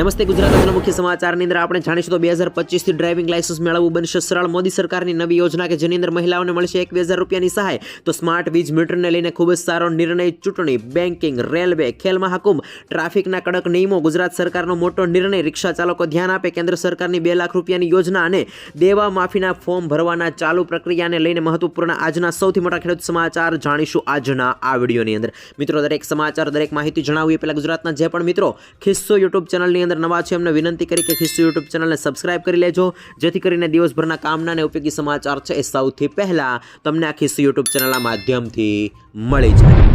નમસ્તે ગુજરાત આજના મુખ્ય સમાચારની અંદર આપણે જાણીશું તો બે હજાર પચીસથી ડ્રાઇવિંગ લાયસન્સ મેળવવું બનશે સરળ. મોદી સરકારની નવી યોજના કે જેની અંદર મહિલાઓને મળશે એક બે હજાર રૂપિયાની સહાય, તો સ્માર્ટ વીજ મીટરને લઈને ખૂબ જ સારો નિર્ણય, ચૂંટણી બેન્કિંગ રેલવે, ખેલ મહાકુંભ, ટ્રાફિકના કડક નિયમો, ગુજરાત સરકારનો મોટો નિર્ણય, રિક્ષા ચાલકો ધ્યાન આપે, કેન્દ્ર સરકારની બે લાખ રૂપિયાની યોજના અને દેવા માફીના ફોર્મ ભરવાના ચાલુ પ્રક્રિયાને લઈને મહત્વપૂર્ણ આજના સૌથી મોટા ખેડૂત સમાચાર જાણીશું આજના આ વિડીયોની અંદર. મિત્રો, દરેક સમાચાર, દરેક માહિતી જણાવીએ પહેલાં ગુજરાતના જે પણ મિત્રો, ખિસ્સો યુટ્યુબ ચેનલની અંદર નવા છે, એમને વિનંતી કરી કે ખિસ્સુ યુટ્યુબ ચેનલને સબસ્ક્રાઇબ કરી લેજો. જેથી કરીને દિવસભરના કામના અને ઉપયોગી સમાચાર છે એ સૌથી પહેલાં તમને આ ખિસ્સુ યુટ્યુબ ચેનલના માધ્યમથી મળી જાય.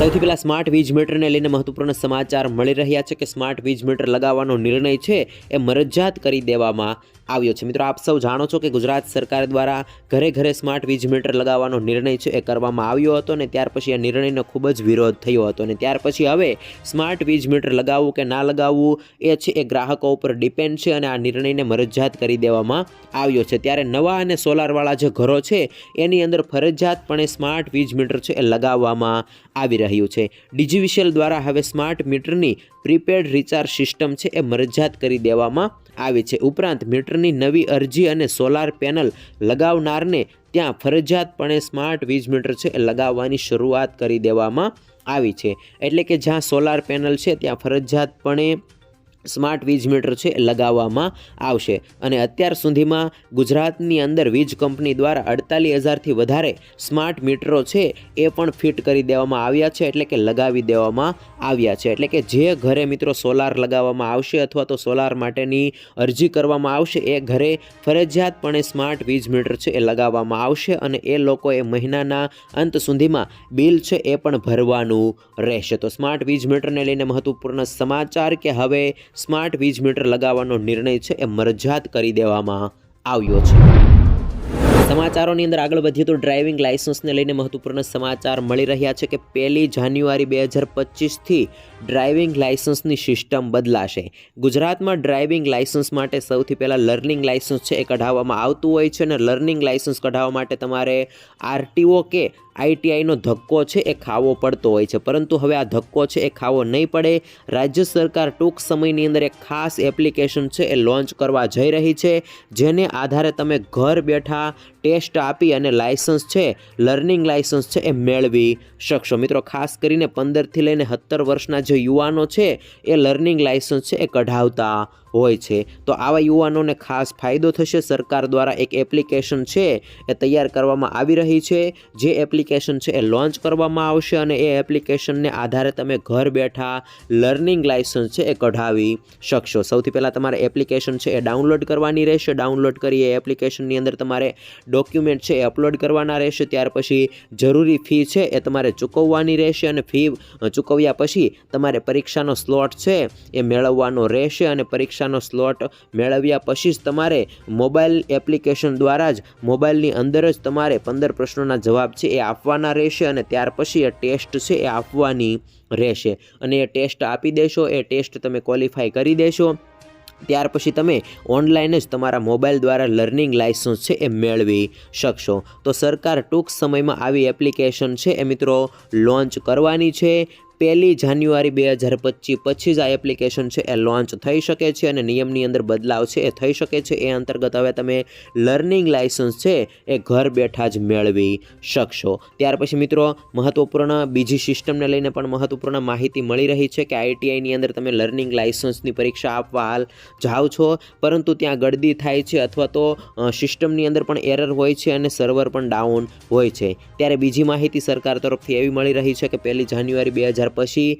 સૌથી પહેલા સ્માર્ટ વીજ મીટરને લઈને મહત્વપૂર્ણ સમાચાર મળી રહ્યા છે કે સ્માર્ટ વીજ મીટર લગાવવાનો નિર્ણય છે એ મરજિયાત કરી દેવામાં આવ્યો છે. મિત્રો, આપ સૌ જાણો છો કે ગુજરાત સરકાર દ્વારા ઘરે ઘરે સ્માર્ટ વીજ મીટર લગાવવાનો નિર્ણય છે એ કરવામાં આવ્યો હતો ને ત્યાર પછી આ નિર્ણયનો ખૂબ જ વિરોધ થયો હતો અને ત્યાર પછી હવે સ્માર્ટ વીજ મીટર લગાવવું કે ના લગાવવું એ છે એ ગ્રાહકો ઉપર ડિપેન્ડ છે અને આ નિર્ણયને મરજિયાત કરી દેવામાં આવ્યો છે. ત્યારે નવા અને સોલારવાળા જે ઘરો છે એની અંદર ફરજિયાતપણે સ્માર્ટ વીજ મીટર છે એ લગાવવામાં આવી રહ્યું છે. ડિજિવિશિયલ દ્વારા હવે સ્માર્ટ મીટરની પ્રીપેડ રિચાર્જ સિસ્ટમ છે એ મરજિયાત કરી દેવામાં આવી છે. ઉપરાંત મીટરની નવી અરજી અને સોલાર પેનલ લગાવનારને ત્યાં ફરજિયાતપણે સ્માર્ટ વીજ મીટર છે લગાવવાની શરૂઆત કરી દેવામાં આવી છે. એટલે કે જ્યાં સોલાર પેનલ છે ત્યાં ફરજિયાતપણે સ્માર્ટ વીજ મીટર છે એ લગાવવામાં આવશે. અને અત્યાર સુધીમાં ગુજરાતની અંદર વીજ કંપની દ્વારા અડતાલીસ હજારથી વધારે સ્માર્ટ મીટરો છે, એ પણ ફિટ કરી દેવામાં આવ્યા છે, એટલે કે લગાવી દેવામાં આવ્યા છે. એટલે કે જે ઘરે મિત્રો સોલાર લગાવવામાં આવશે અથવા તો સોલાર માટેની અરજી કરવામાં આવશે, એ ઘરે ફરજિયાતપણે સ્માર્ટ વીજ મીટર છે, એ લગાવવામાં આવશે અને એ લોકોએ મહિનાના અંત સુધીમાં બિલ છે, એ પણ ભરવાનું રહેશે. તો સ્માર્ટ વીજ મીટરને લઈને મહત્વપૂર્ણ સમાચાર કે હવે સ્માર્ટ વીજ મીટર લગાવવાનો નિર્ણય છે એ મરજાત કરી દેવામાં આવ્યો છે. સમાચારોની અંદર આગળ વધીએ તો ડ્રાઇવિંગ લાઇસન્સને લઈને મહત્વપૂર્ણ સમાચાર મળી રહ્યા છે કે પહેલી જાન્યુઆરી બે હજાર પચીસથી ડ્રાઇવિંગ લાઇસન્સની સિસ્ટમ બદલાશે. ગુજરાતમાં ડ્રાઇવિંગ લાઇસન્સ માટે સૌથી પહેલાં લર્નિંગ લાઇસન્સ છે એ કઢાવવામાં આવતું હોય છે અને લર્નિંગ લાઇસન્સ કઢાવવા માટે તમારે આરટીઓ કે આઈટીઆઈનો ધક્કો છે એ ખાવો પડતો હોય છે. પરંતુ હવે આ ધક્કો છે એ ખાવો નહીં પડે. રાજ્ય સરકાર ટૂંક સમયની અંદર એક ખાસ એપ્લિકેશન છે એ લોન્ચ કરવા જઈ રહી છે, જેને આધારે તમે ઘર બેઠા ટેસ્ટ આપી અને લાઇસન્સ છે, લર્નિંગ લાઇસન્સ છે એ મેળવી શકશો. મિત્રો, ખાસ કરીને પંદરથી લઈને સત્તર વર્ષના જે યુવાનો છે એ લર્નિંગ લાઇસન્સ છે એ કઢાવતા હોય છે. તો આવા યુવાનોને ખાસ ફાયદો થશે. સરકાર દ્વારા એક એપ્લિકેશન છે એ તૈયાર કરવામાં આવી રહી છે. જે એપ્લિકેશન છે એ લોન્ચ કરવામાં આવશે અને એ એપ્લિકેશનને આધારે તમે ઘર બેઠા લર્નિંગ લાઇસન્સ છે એ કઢાવી શકશો. સૌથી પહેલાં તમારે એપ્લિકેશન છે એ ડાઉનલોડ કરવાની રહેશે. ડાઉનલોડ કરી એ એપ્લિકેશનની અંદર તમારે ડોક્યુમેન્ટ છે એ અપલોડ કરવાના રહેશે. ત્યાર પછી જરૂરી ફી છે એ તમારે ચૂકવવાની રહેશે અને ફી ચૂકવ્યા પછી તમારે પરીક્ષાનો સ્લોટ છે એ મેળવવાનો રહેશે અને પરીક્ષાનો સ્લોટ મેળવ્યા પછી જ તમારે મોબાઈલ એપ્લિકેશન દ્વારા જ મોબાઈલની અંદર જ તમારે પંદર પ્રશ્નોના જવાબ છે એ આપવાના રહેશે અને ત્યાર પછી એ ટેસ્ટ છે એ આપવાની રહેશે. અને એ ટેસ્ટ આપી દેશો, એ ટેસ્ટ તમે ક્વોલિફાય કરી દેશો. ત્યાર પછી તમે ઓનલાઈન જ તમારા મોબાઈલ દ્વારા લર્નિંગ લાઇસન્સ છે એ મેળવી શકશો. તો સરકાર ટૂંક સમયમાં આવી એપ્લિકેશન છે એ મિત્રો લોન્ચ કરવાની છે. પહેલી જાન્યુઆરી બે હજાર પચીસ પછી જ આ એપ્લિકેશન છે એ લોન્ચ થઈ શકે છે અને નિયમની અંદર બદલાવ છે એ થઈ શકે છે. એ અંતર્ગત હવે તમે લર્નિંગ લાઇસન્સ છે એ ઘર બેઠા જ મેળવી શકશો. ત્યાર પછી મિત્રો, મહત્વપૂર્ણ બીજી સિસ્ટમને લઈને પણ મહત્વપૂર્ણ માહિતી મળી રહી છે કે આઈટીઆઈની અંદર તમે લર્નિંગ લાઇસન્સની પરીક્ષા આપવા હાલ જાઓ છો. પરંતુ ત્યાં ગળદી થાય છે અથવા તો સિસ્ટમની અંદર પણ એરર હોય છે અને સર્વર પણ ડાઉન હોય છે. ત્યારે બીજી માહિતી સરકાર તરફથી એવી મળી રહી છે કે પહેલી જાન્યુઆરી બે હજાર પછી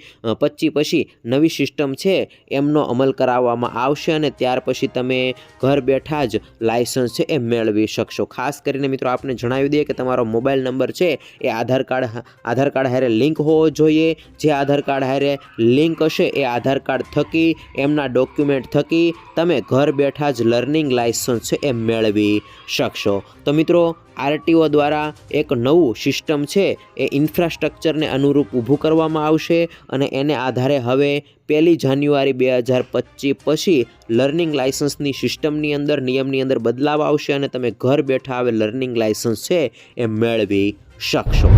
પચીસ પછી નવી સિસ્ટમ છે, એમનો અમલ કરાવવામાં આવશે અને ત્યાર પછી તમે ઘર બેઠા જ લાઇસન્સ છે એ મેળવી શકશો. ખાસ કરીને મિત્રો આપને જણાવી દઈએ કે તમારો મોબાઈલ નંબર છે એ આધાર કાર્ડ આધાર કાર્ડ હારે લિંક હોવો જોઈએ. જે આધાર કાર્ડ હારે લિંક હશે એ આધાર કાર્ડ થકી, એમના ડોક્યુમેન્ટ થકી તમે ઘર બેઠા જ લર્નિંગ લાઇસન્સ છે એ મેળવી શકશો. તો મિત્રો આરટીઓ દ્વારા એક નવું સિસ્ટમ છે, એ ઇન્ફ્રાસ્ટ્રક્ચરને અનુરૂપ ઊભું કરવામાં આવશે અને એને આધારે હવે પહેલી જાન્યુઆરી બે હજાર પચીસ પછી લર્નિંગ લાઇસન્સની સિસ્ટમની અંદર, નિયમની અંદર બદલાવ આવશે અને તમે ઘર બેઠા હવે લર્નિંગ લાઇસન્સ છે, એ મેળવી શકશો.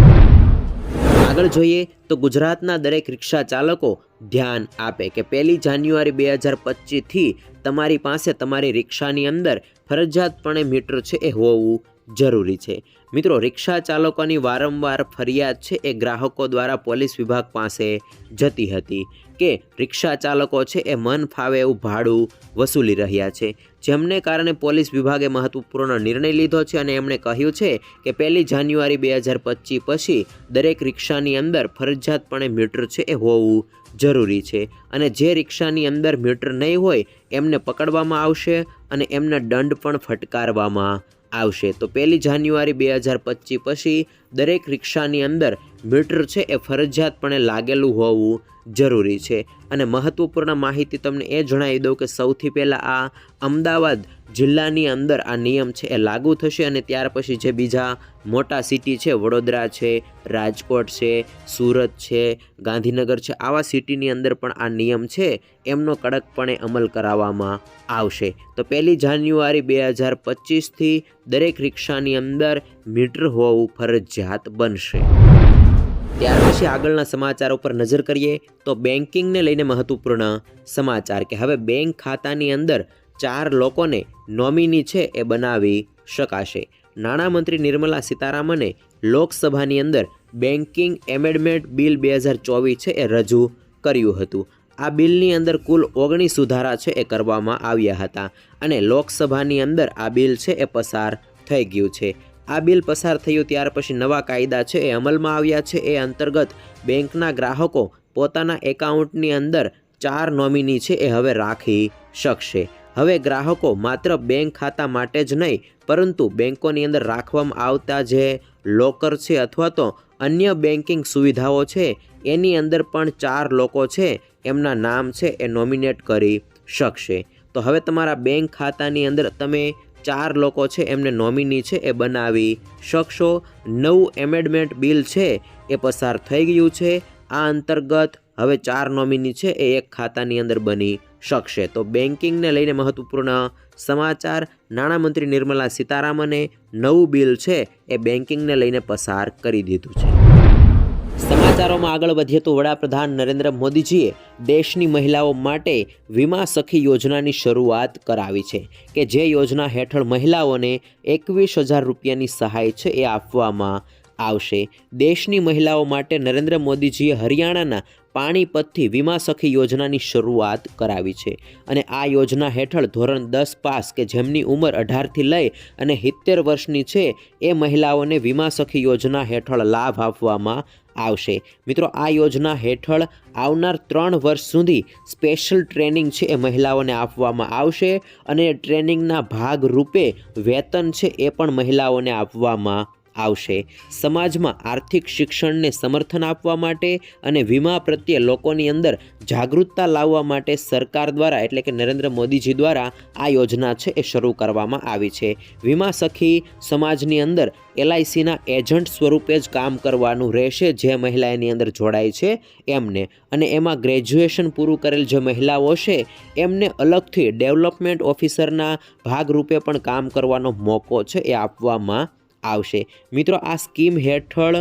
આગળ જોઈએ તો ગુજરાતના દરેક રિક્ષા ચાલકો ધ્યાન આપે કે પહેલી જાન્યુઆરી બે હજાર પચીસથી તમારી પાસે તમારી રિક્ષાની અંદર ફરજિયાતપણે મીટર છે એ હોવું જરૂરી છે. મિત્રો, રિક્ષા ચાલકોની વારંવાર ફરિયાદ છે એ ગ્રાહકો દ્વારા પોલીસ વિભાગ પાસે જતી હતી કે રિક્ષા ચાલકો છે એ મન ફાવે એવું ભાડું વસૂલી રહ્યા છે. જેમને કારણે પોલીસ વિભાગે મહત્વપૂર્ણ નિર્ણય લીધો છે અને એમણે કહ્યું છે કે પહેલી જાન્યુઆરી બે હજાર પચીસ પછી દરેક રિક્ષાની અંદર ફરજિયાતપણે મીટર છે એ હોવું જરૂરી છે અને જે રિક્ષાની અંદર મીટર નહીં હોય એમને પકડવામાં આવશે અને એમને દંડ પણ ફટકારવામાં આવશે. તો પહેલી જાન્યુઆરી બે હજાર પચીસ પછી દરેક રિક્ષાની અંદર મીટર છે એ ફરજિયાતપણે લાગેલું હોવું જરૂરી છે. અને મહત્ત્વપૂર્ણ માહિતી તમને એ જણાવી દઉં કે સૌથી પહેલાં આ અમદાવાદ જિલ્લાની અંદર આ નિયમ છે એ લાગુ થશે અને ત્યાર પછી જે બીજા મોટા સિટી છે, વડોદરા છે, રાજકોટ છે, સુરત છે, ગાંધીનગર છે, આવા સિટીની અંદર પણ આ નિયમ છે, એમનો કડકપણે અમલ કરાવવામાં આવશે. તો પહેલી જાન્યુઆરી બે હજાર પચીસથી દરેક રિક્ષાની અંદર મીટર હોવું ફરજિયાત બનશે. ત્યાર પછી આગળના સમાચાર ઉપર નજર કરીએ તો બેન્કિંગને લઈને મહત્વપૂર્ણ સમાચાર કે હવે બેંક ખાતાની અંદર ચાર લોકોને નોમિની છે એ બનાવી શકાશે. નાણામંત્રી નિર્મલા સીતારામને લોકસભાની અંદર બેન્કિંગ એમેન્ડમેન્ટ બિલ બે હજાર ચોવીસ છે એ રજૂ કર્યું હતું. આ બિલની અંદર કુલ ઓગણીસ સુધારા છે એ કરવામાં આવ્યા હતા અને લોકસભાની અંદર આ બિલ છે એ પસાર થઈ ગયું છે. આ બિલ પસાર થયું ત્યાર પછી નવા કાયદા છે એ અમલમાં આવ્યા છે એ અંતર્ગત બેંકના ગ્રાહકો પોતાના એકાઉન્ટની અંદર ચાર નોમિની છે એ હવે રાખી શકશે. હવે ગ્રાહકો માત્ર બેંક ખાતા માટે જ નહીં, પરંતુ બેંકોની અંદર રાખવામાં આવતા જે લોકર છે અથવા તો અન્ય બેન્કિંગ સુવિધાઓ છે, એની અંદર પણ ચાર લોકો છે, એમના નામ છે એ નોમિનેટ કરી શકશે. તો હવે તમારા બેંક ખાતાની અંદર તમે ચાર લોકો છે એમને નોમિની છે એ બનાવી શકશો. નવું એમેન્ડમેન્ટ બિલ છે એ પસાર થઈ ગયું છે. આ અંતર્ગત હવે ચાર નોમિની છે એ એક ખાતાની અંદર બની શકશે. તો બેન્કિંગને લઈને મહત્વપૂર્ણ સમાચાર. નાણામંત્રી નિર્મલા સીતારામને નવું બિલ છે એ બેન્કિંગને લઈને પસાર કરી દીધું છે. સમાચારોમાં આગળ વધીએ તો વડાપ્રધાન નરેન્દ્ર મોદીજીએ દેશની મહિલાઓ માટે વીમા સખી યોજનાની શરૂઆત કરાવી છે કે જે યોજના હેઠળ મહિલાઓને એકવીસ હજાર રૂપિયાની સહાય છે એ આપવામાં આવશે. દેશની મહિલાઓ માટે નરેન્દ્ર મોદીજીએ હરિયાણાના પાણીપતથી વીમા સખી યોજનાની શરૂઆત કરાવી છે અને આ યોજના હેઠળ ધોરણ દસ પાસ કે જેમની ઉંમર અઢારથી લઈ અને સિત્તેર વર્ષની છે, એ મહિલાઓને વીમા સખી યોજના હેઠળ લાભ આપવામાં આવશે. મિત્રો, આ યોજના હેઠળ આવનાર ત્રણ વર્ષ સુધી સ્પેશિયલ ટ્રેનિંગ છે એ મહિલાઓને આપવામાં આવશે અને ટ્રેનિંગના ભાગરૂપે વેતન છે એ પણ મહિલાઓને આપવામાં આવશે. સમાજમાં આર્થિક શિક્ષણને સમર્થન આપવા માટે અને વીમા પ્રત્યે લોકોની અંદર જાગૃતતા લાવવા માટે સરકાર દ્વારા એટલે કે નરેન્દ્ર મોદીજી દ્વારા આ યોજના છે એ શરૂ કરવામાં આવી છે. વીમા સખી સમાજની અંદર એલઆઈસીના એજન્ટ સ્વરૂપે જ કામ કરવાનું રહેશે જે મહિલા એની અંદર જોડાય છે એમને. અને એમાં ગ્રેજ્યુએશન પૂરું કરેલ જે મહિલાઓ છે એમને અલગથી ડેવલપમેન્ટ ઓફિસરના ભાગરૂપે પણ કામ કરવાનો મોકો છે એ આપવામાં આવશે. મિત્રો, આ સ્કીમ હેઠળ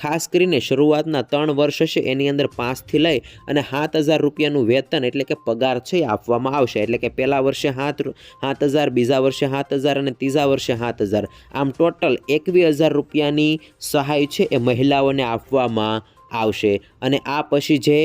ખાસ કરીને શરૂઆતના ત્રણ વર્ષ હશે એની અંદર પાંચથી લઈ અને સાત હજાર રૂપિયાનું વેતન એટલે કે પગાર છે આપવામાં આવશે. એટલે કે પહેલા વર્ષે સાત સાત હજાર, બીજા વર્ષે સાત હજાર અને ત્રીજા વર્ષે સાત હજાર. આમ ટોટલ એકવીસ હજાર રૂપિયાની સહાય છે એ મહિલાઓને આપવામાં આવશે અને આ પછી જે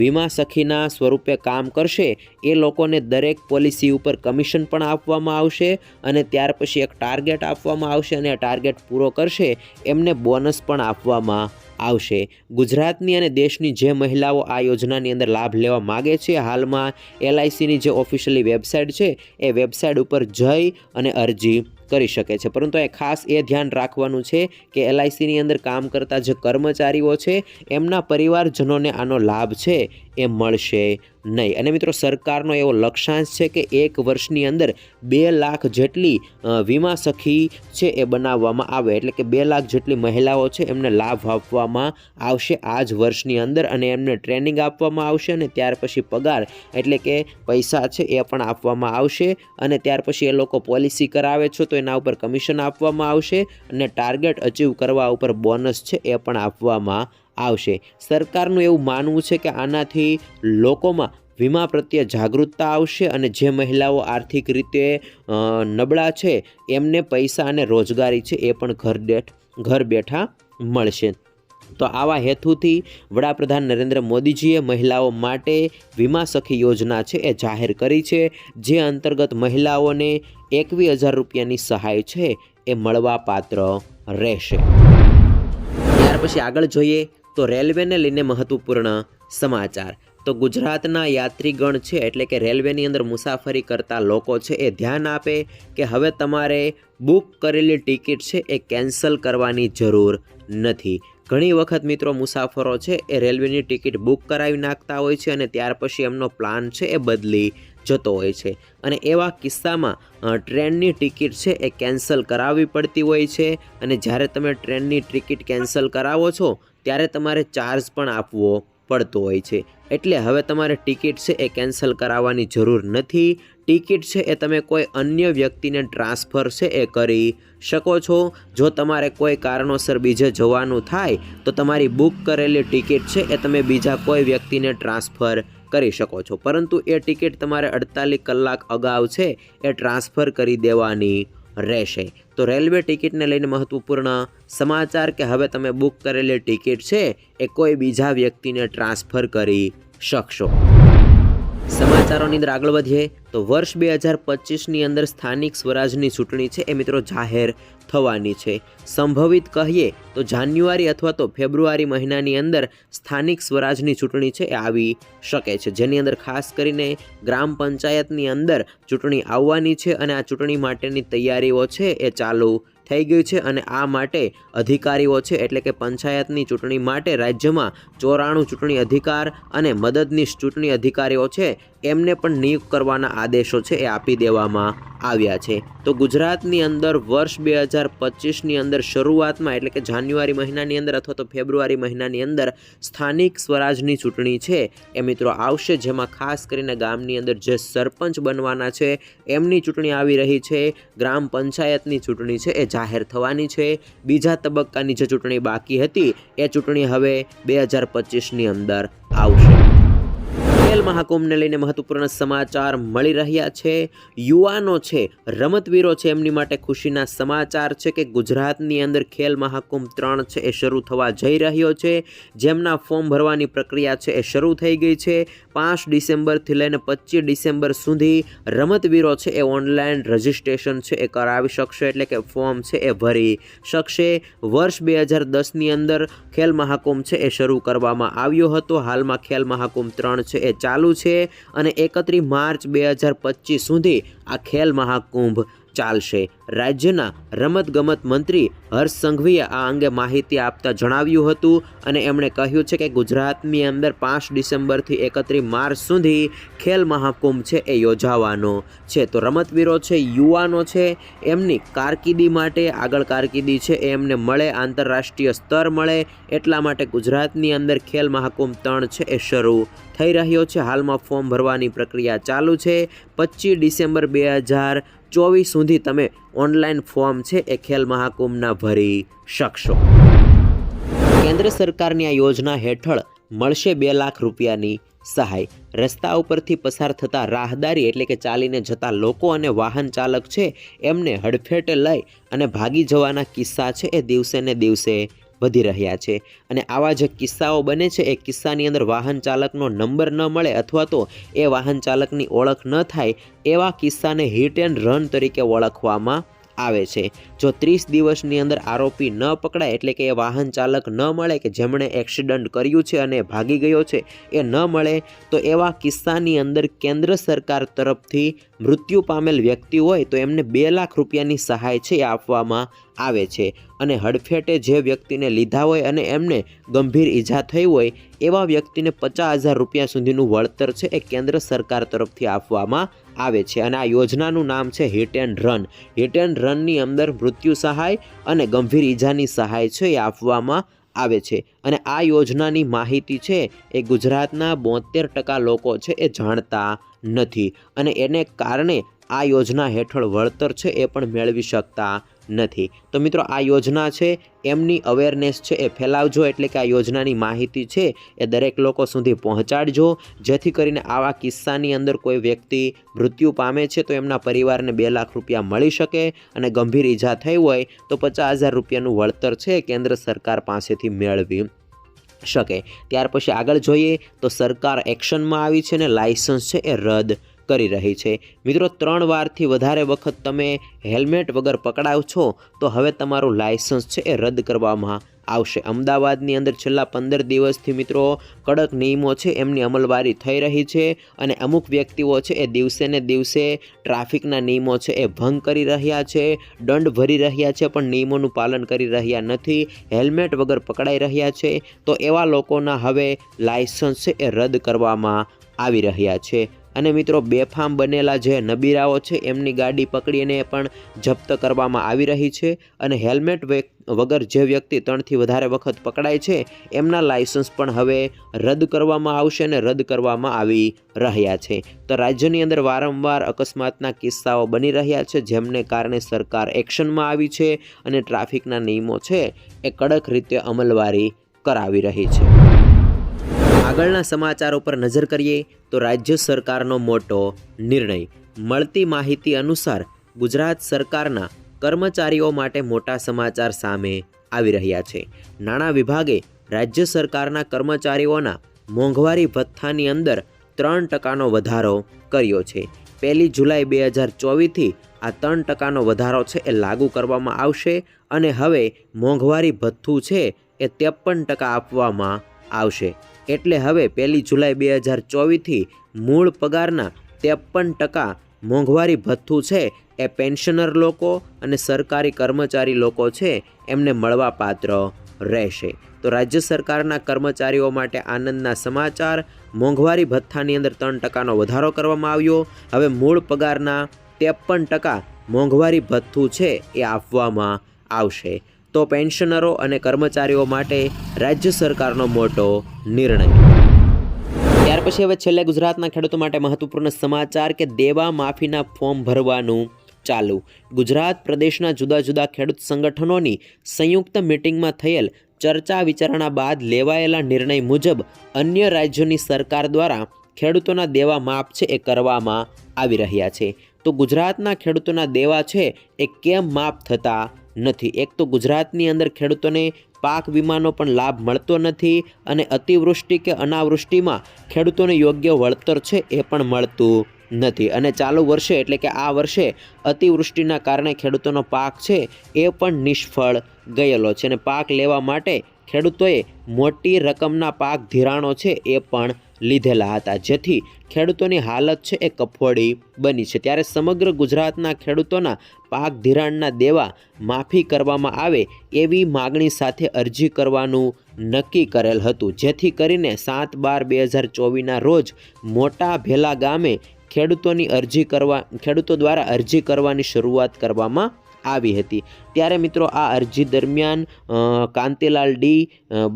વીમા સખીના સ્વરૂપે કામ કરશે, એ લોકોને દરેક પોલિસી ઉપર કમિશન પણ આપવામાં આવશે અને ત્યાર પછી એક ટાર્ગેટ આપવામાં આવશે અને ટાર્ગેટ પૂરો કરશે, એમને બોનસ પણ આપવામાં આવશે. ગુજરાતની અને દેશની જે મહિલાઓ આ યોજનાની અંદર લાભ લેવા માગે છે, હાલમાં એલઆઈસીની જે ઓફિશિયલી વેબસાઇટ છે, એ વેબસાઇટ ઉપર જઈ અને અરજી કરી શકે છે. પરંતુ એ ખાસ એ ધ્યાન રાખવાનું છે કે એલઆઈસીની અંદર કામ કરતા જે કર્મચારીઓ છે, એમના પરિવારજનોને આનો લાભ છે એ મળશે નહીં. અને મિત્રો, સરકારનો એવો લક્ષ્યાંશ છે કે એક વર્ષની અંદર બે લાખ જેટલી વીમા સખી છે એ બનાવવામાં આવે. એટલે કે બે લાખ જેટલી મહિલાઓ છે એમને લાભ આપવામાં આવશે આ જ વર્ષની અંદર અને એમને ટ્રેનિંગ આપવામાં આવશે અને ત્યાર પછી પગાર એટલે કે પૈસા છે એ પણ આપવામાં આવશે અને ત્યાર પછી એ લોકો પોલિસી કરાવે છે. તો એના ઉપર કમિશન આપવામાં આવશે અને ટાર્ગેટ અચીવ કરવા ઉપર બોનસ છે એ પણ આપવામાં આવશે. સરકારનું એવું માનવું છે કે આનાથી લોકોમાં વીમા પ્રત્યે જાગૃતતા આવશે અને જે મહિલાઓ આર્થિક રીતે નબળા છે, એમને પૈસા અને રોજગારી છે એ પણ ઘર બેઠ ઘર બેઠા મળશે. તો આવા હેતુથી વડાપ્રધાન નરેન્દ્ર મોદીજીએ મહિલાઓ માટે વીમા સખી યોજના છે એ જાહેર કરી છે, જે અંતર્ગત મહિલાઓને એકવીસ હજાર રૂપિયાની સહાય છે એ મળવા પાત્ર રહેશે. ત્યાર પછી આગળ જોઈએ તો રેલવેને લઈને મહત્વપૂર્ણ સમાચાર. તો ગુજરાતના યાત્રીગણ છે, એટલે કે રેલવેની અંદર મુસાફરી કરતા લોકો છે, એ ધ્યાન આપે કે હવે તમારે બુક કરેલી ટિકિટ છે એ કેન્સલ કરવાની જરૂર નથી. ઘણી વખત મિત્રો મુસાફરો છે એ રેલવેની ટિકિટ બુક કરાવી નાખતા હોય છે અને ત્યાર પછી એમનો પ્લાન છે એ બદલી જતો હોય છે. અને એવા કિસ્સામાં ટ્રેનની ટિકિટ છે એ કેન્સલ કરાવવી પડતી હોય છે. અને જ્યારે તમે ટ્રેનની ટિકિટ કેન્સલ કરાવો છો, ત્યારે તમારે ચાર્જ પણ આપવો પડતો હોય છે. એટલે હવે તમારે ટિકિટ છે એ કેન્સલ કરાવવાની જરૂર નથી. ટિકિટ છે એ તમે કોઈ અન્ય વ્યક્તિને ટ્રાન્સફર છે એ કરી શકો છો. જો તમારે કોઈ કારણોસર બીજે જવાનું થાય, તો તમારી બુક કરેલી ટિકિટ છે એ તમે બીજા કોઈ વ્યક્તિને ટ્રાન્સફર કરી શકો છો. પરંતુ એ ટિકિટ તમારે અડતાલીસ કલાક અગાઉ છે, એ ટ્રાન્સફર કરી દેવાની રહેશે. તો રેલવે ટિકિટને લઈને મહત્વપૂર્ણ સમાચાર કે હવે તમે બુક કરેલી ટિકિટ છે, એ કોઈ બીજા વ્યક્તિને ટ્રાન્સફર કરી શકશો. સમાચારોની અંદર આગળ વધીએ, તો વર્ષ બે હજાર પચીસની અંદર સ્થાનિક સ્વરાજની ચૂંટણી છે, એ મિત્રો જાહેર થવાની છે. સંભવિત કહીએ તો જાન્યુઆરી અથવા તો ફેબ્રુઆરી મહિનાની અંદર સ્થાનિક સ્વરાજની ચૂંટણી છે, એ આવી શકે છે. જેની અંદર ખાસ કરીને ગ્રામ પંચાયતની અંદર ચૂંટણી આવવાની છે અને આ ચૂંટણી માટેની તૈયારીઓ છે, એ ચાલુ થઈ ગઈ છે અને આ માટે અધિકારીઓ છે, એટલે કે પંચાયતની ચૂંટણી માટે રાજ્યમાં ચોરાણું ચૂંટણી અધિકાર અને મદદનીશ ચૂંટણી અધિકારીઓ છે એમને પણ નિયુક્ત કરવાના આદેશો છે એ આપી દેવામાં આવ્યા છે. તો ગુજરાતની અંદર વર્ષ બે હજાર પચીસની અંદર શરૂઆતમાં, એટલે કે જાન્યુઆરી મહિનાની અંદર અથવા તો ફેબ્રુઆરી મહિનાની અંદર, સ્થાનિક સ્વરાજની ચૂંટણી છે. એ મિત્રો આવશે, જેમાં ખાસ કરીને ગામની અંદર જે સરપંચ બનવાના છે, એમની ચૂંટણી આવી રહી છે. ગ્રામ પંચાયતની ચૂંટણી છે, એ જાહેર થવાની છે. બીજા તબક્કાની જે ચૂંટણી બાકી હતી, એ ચૂંટણી હવે બે હજાર પચીસની અંદર આવશે. ખેલ મહાકુંભને લઈને મહત્વપૂર્ણ સમાચાર મળી રહ્યા છે. યુવાનો છે, રમતવીરો છે, એમની માટે ખુશીના સમાચાર છે કે ગુજરાતની અંદર ખેલ મહાકુંભ ત્રણ છે એ શરૂ થવા જઈ રહ્યો છે. જેમના ફોર્મ ભરવાની પ્રક્રિયા છે એ શરૂ થઈ ગઈ છે. પાંચ ડિસેમ્બરથી લઈને પચીસ ડિસેમ્બર સુધી રમતવીરો છે એ ઓનલાઈન રજિસ્ટ્રેશન છે એ કરાવી શકશે એટલે કે ફોર્મ છે એ ભરી શકશે. વર્ષ બે હજાર દસની અંદર ખેલ મહાકુંભ છે એ શરૂ કરવામાં આવ્યો હતો. હાલમાં ખેલ મહાકુંભ ત્રણ છે એ ચાલુ છે અને એકત્રીસ માર્ચ બે હજાર પચીસ સુધી આ ખેલ મહાકુંભ ચાલશે. રાજ્યના રમતગમત મંત્રી હર્ષ સંઘવીએ આ અંગે માહિતી આપતા જણાવ્યું હતું અને એમણે કહ્યું છે કે ગુજરાતની અંદર પાંચ ડિસેમ્બરથી એકત્રીસ માર્ચ સુધી ખેલ મહાકુંભ છે એ યોજાવાનો છે. તો રમતવીરો છે, યુવાનો છે, એમની કારકિર્દી માટે આગળ કારકિર્દી છે, એ એમને મળે, આંતરરાષ્ટ્રીય સ્તર મળે, એટલા માટે ગુજરાતની અંદર ખેલ મહાકુંભ ત્રણ છે એ શરૂ થઈ રહ્યો છે. હાલમાં ફોર્મ ભરવાની પ્રક્રિયા ચાલુ છે. પચીસ ડિસેમ્બર બે હજાર ચોવીસ સુધી તમે ઓનલાઈન ફોર્મ છે એ ખેલ મહાકુંભના ભરી શકશો. કેન્દ્ર સરકારની આ યોજના હેઠળ મળશે બે લાખ રૂપિયાની સહાય. રસ્તા ઉપરથી પસાર થતા રાહદારી એટલે કે ચાલીને જતા લોકો અને વાહન ચાલક છે એમને હડફેટે લઈ અને ભાગી જવાના કિસ્સા છે એ દિવસે ને દિવસે વધી રહ્યા છે. અને આવા જે કિસ્સાઓ બને છે. એ કિસ્સાની અંદર વાહન ચાલકનો નંબર ન મળે અથવા તો એ વાહન ચાલકની ઓળખ ન થાય એવા કિસ્સાને હિટ એન્ડ રન તરીકે ઓળખવામાં આવે છે. જો ત્રીસ દિવસની અંદર આરોપી ન પકડાય એટલે કે એ વાહન ચાલક ન મળે કે જેમણે એક્સિડન્ટ કર્યું છે અને ભાગી ગયો છે, એ ન મળે, તો એવા કિસ્સાની અંદર કેન્દ્ર સરકાર તરફથી મૃત્યુ પામેલ વ્યક્તિ હોય તો એમને બે લાખ રૂપિયાની સહાય છે એ આપવામાં આવે છે. અને હડફેટે જે વ્યક્તિને લીધા હોય અને એમને ગંભીર ઈજા થઈ હોય, એવા વ્યક્તિને પચાસ હજાર રૂપિયા સુધીનું વળતર છે એ કેન્દ્ર સરકાર તરફથી આપવામાં આવે છે અને આ યોજનાનું નામ છે hit and run. Hit and રનની અંદર મૃત્યુ સહાય અને ગંભીર ઈજાની સહાય છે એ આપવામાં આવે છે. અને આ યોજનાની માહિતી છે એ ગુજરાતના બોતેર ટકા લોકો છે એ જાણતા નથી. અને એને કારણે આ યોજના હેઠળ વળતર છે એ પણ મેળવી શકતા નથી. તો મિત્રો, આ યોજના છે, એમની અવેરનેસ છે એ ફેલાવજો, એટલે કે આ યોજનાની માહિતી છે એ દરેક લોકો સુધી પહોંચાડજો. જેથી કરીને આવા કિસ્સાની અંદર કોઈ વ્યક્તિ મૃત્યુ પામે છે તો એમના પરિવારને બે લાખ રૂપિયા મળી શકે અને ગંભીર ઈજા થઈ હોય તો પચાસ હજાર રૂપિયાનું વળતર છે કેન્દ્ર સરકાર પાસેથી મેળવી શકે. ત્યાર પછી આગળ જોઈએ તો સરકાર એક્શનમાં આવી છે ને લાયસન્સ છે એ રદ કરી રહી છે. મિત્રો, ત્રણ વારથી વધારે વખત તમે હેલ્મેટ વગર પકડાવ છો, તો હવે તમારું લાયસન્સ છે એ રદ કરવામાં આવશે. અમદાવાદની અંદર છેલ્લા પંદર દિવસથી મિત્રો, કડક નિયમો છે, એમની અમલવારી થઈ રહી છે અને અમુક વ્યક્તિઓ છે એ દિવસે ને દિવસે ટ્રાફિકના નિયમો છે એ ભંગ કરી રહ્યા છે, દંડ ભરી રહ્યા છે, પણ નિયમોનું પાલન કરી રહ્યા નથી, હેલ્મેટ વગર પકડાઈ રહ્યા છે, તો એવા લોકોના હવે લાયસન્સ છે એ રદ કરવામાં આવી રહ્યા છે. અને મિત્રો બેફામ બનેલા જે નબીરાઓ છે, એમની ગાડી પકડીને પણ જપ્ત કરવામાં આવી રહી છે અને હેલ્મેટ વગર જે વ્યક્તિ ત્રણથી વધારે વખત પકડાય છે, એમના લાયસન્સ પણ હવે રદ કરવામાં આવશે અને રદ કરવામાં આવી રહ્યા છે. તો રાજ્યની અંદર વારંવાર અકસ્માતના કિસ્સાઓ બની રહ્યા છે, જેમને કારણે સરકાર એક્શનમાં આવી છે અને ટ્રાફિકના નિયમો છે, એ કડક રીતે અમલવારી કરાવી રહી છે. આગળના સમાચારો પર નજર કરીએ તો રાજ્ય સરકારનો મોટો નિર્ણય. મળતી માહિતી અનુસાર ગુજરાત સરકારના કર્મચારીઓ માટે મોટા સમાચાર સામે આવી રહ્યા છે. નાણાં વિભાગે રાજ્ય સરકારના કર્મચારીઓના મોંઘવારી ભથ્થાની અંદર ત્રણ ટકાનો વધારો કર્યો છે. પહેલી જુલાઈ બે હજાર ચોવીસથી આ ત્રણ ટકાનો વધારો છે એ લાગુ કરવામાં આવશે અને હવે મોંઘવારી ભથ્થું છે એ ત્રેપન ટકા આપવામાં આવશે. એટલે હવે પહેલી જુલાઈ બે હજાર ચોવીસથી મૂળ પગારના ત્રેપન ટકા મોંઘવારી ભથ્થું છે એ પેન્શનર લોકો અને સરકારી કર્મચારી લોકો છે એમને મળવા પાત્ર રહેશે. તો રાજ્ય સરકારના કર્મચારીઓ માટે આનંદના સમાચાર, મોંઘવારી ભથ્થાની અંદર ત્રણ ટકાનો વધારો કરવામાં આવ્યો. હવે મૂળ પગારના ત્રેપન ટકા મોંઘવારી ભથ્થું છે એ આપવામાં આવશે. તો પેન્શનરો અને કર્મચારીઓ માટે રાજ્ય સરકારનો મોટો નિર્ણય. ત્યાર પછી હવે છેલ્લે ગુજરાતના ખેડૂતો માટે મહત્વપૂર્ણ સમાચાર કે દેવા માફીના ફોર્મ ભરવાનું ચાલુ. ગુજરાત પ્રદેશના જુદા જુદા ખેડૂત સંગઠનોની સંયુક્ત મિટિંગમાં થયેલ ચર્ચા વિચારણા બાદ લેવાયેલા નિર્ણય મુજબ અન્ય રાજ્યોની સરકાર દ્વારા ખેડૂતોના દેવા માફ છે એ કરવામાં આવી રહ્યા છે. તો ગુજરાતના ખેડૂતોના દેવા છે એ કેમ માફ થતા નથી. એક તો ગુજરાતની અંદર ખેડૂતોને પાક વીમાનો પણ લાભ મળતો નથી અને અતિવૃષ્ટિ કે અનાવૃષ્ટિમાં ખેડૂતોને યોગ્ય વળતર છે એ પણ મળતું નથી. અને ચાલુ વર્ષે એટલે કે આ વર્ષે અતિવૃષ્ટિના કારણે ખેડૂતોનો પાક છે એ પણ નિષ્ફળ ગયેલો છે. અને પાક લેવા માટે ખેડૂતોએ મોટી રકમના પાક ધિરાણો છે એ પણ લીધેલા હતા. જેથી ખેડૂતોની હાલત છે એ કફોડી બની છે. ત્યારે સમગ્ર ગુજરાતના ખેડૂતોના પાક ધિરાણના દેવા માફી કરવામાં આવે એવી માગણી સાથે અરજી કરવાનું નક્કી કરેલ હતું. જેથી કરીને સાત બાર બે હજાર ચોવીસના રોજ મોટા ભેલા ગામે ખેડૂતોની અરજી કરવા, ખેડૂતો દ્વારા અરજી કરવાની શરૂઆત કરવામાં આવી હતી. ત્યારે મિત્રો આ અરજી દરમિયાન કાંતિલાલ ડી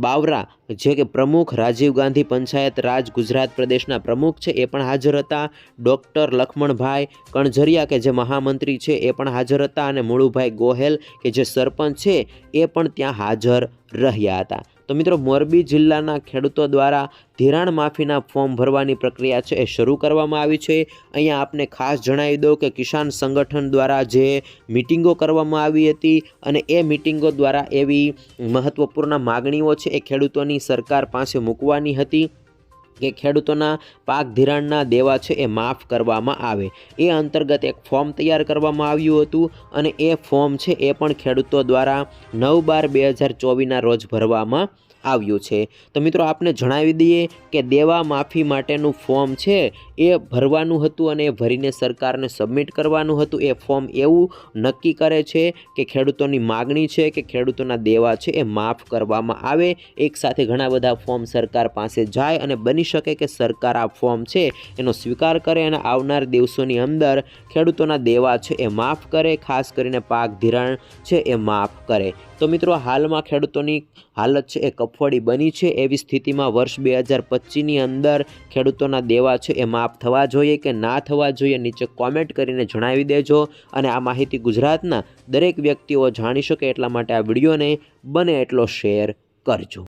બાવરા, જે કે પ્રમુખ રાજીવ ગાંધી પંચાયત રાજ ગુજરાત પ્રદેશના પ્રમુખ છે, એ પણ હાજર હતા. ડૉક્ટર લખમણભાઈ કણઝરિયા કે જે મહામંત્રી છે, એ પણ હાજર હતા. અને મુળુભાઈ ગોહેલ, કે જે સરપંચ છે, એ પણ ત્યાં હાજર રહ્યા હતા. તો મિત્રો, મોરબી જિલ્લાના ખેડૂતો દ્વારા ધિરાણ માફીના ફોર્મ ભરવાની પ્રક્રિયા છે એ શરૂ કરવામાં આવી છે. અહીંયા આપને ખાસ જણાવી દઉં કે કિસાન સંગઠન દ્વારા જે મિટિંગો કરવામાં આવી હતી અને એ મિટિંગો દ્વારા એવી મહત્ત્વપૂર્ણ માગણીઓ છે એ ખેડૂતોની સરકાર પાસે મૂકવાની હતી. કે ખેડૂતોના પાક ધિરાણના દેવા છે એ માફ કરવામાં આવે. એ અંતર્ગત એક ફોર્મ તૈયાર કરવામાં આવ્યું હતું અને એ ફોર્મ છે એ પણ ખેડૂતો દ્વારા નવ બાર બે હજાર ચોવીસના રોજ ભરવામાં આવ્યું છે. તો મિત્રો, આપને જણાવી દઈએ કે દેવા માફી માટેનું ફોર્મ છે. એ ભરવાનું હતું અને એ ભરીને સરકારને સબમિટ કરવાનું હતું. એ ફોર્મ એવું નક્કી કરે છે કે ખેડૂતોની માગણી છે કે ખેડૂતોના દેવા છે એ માફ કરવામાં આવે. એક સાથે ઘણા બધા ફોર્મ સરકાર પાસે જાય અને બની શકે કે સરકાર આ ફોર્મ છે એનો સ્વીકાર કરે અને આવનાર દિવસોની અંદર ખેડૂતોના દેવા છે એ માફ કરે. ખાસ કરીને પાક ધિરાણ છે એ માફ કરે. તો મિત્રો, હાલમાં ખેડૂતોની હાલત છે, એ કફોડી બની છે. એવી સ્થિતિમાં વર્ષ બે હજાર પચીસની અંદર ખેડૂતોના દેવા છે, એ માફ થવા જોઈએ કે ના થવા જોઈએ, નીચે કોમેન્ટ કરીને જણાવી દેજો. અને આ માહિતી ગુજરાતના દરેક વ્યક્તિઓ જાણી શકે એટલા માટે આ વિડીયોને બને એટલો શેર કરજો.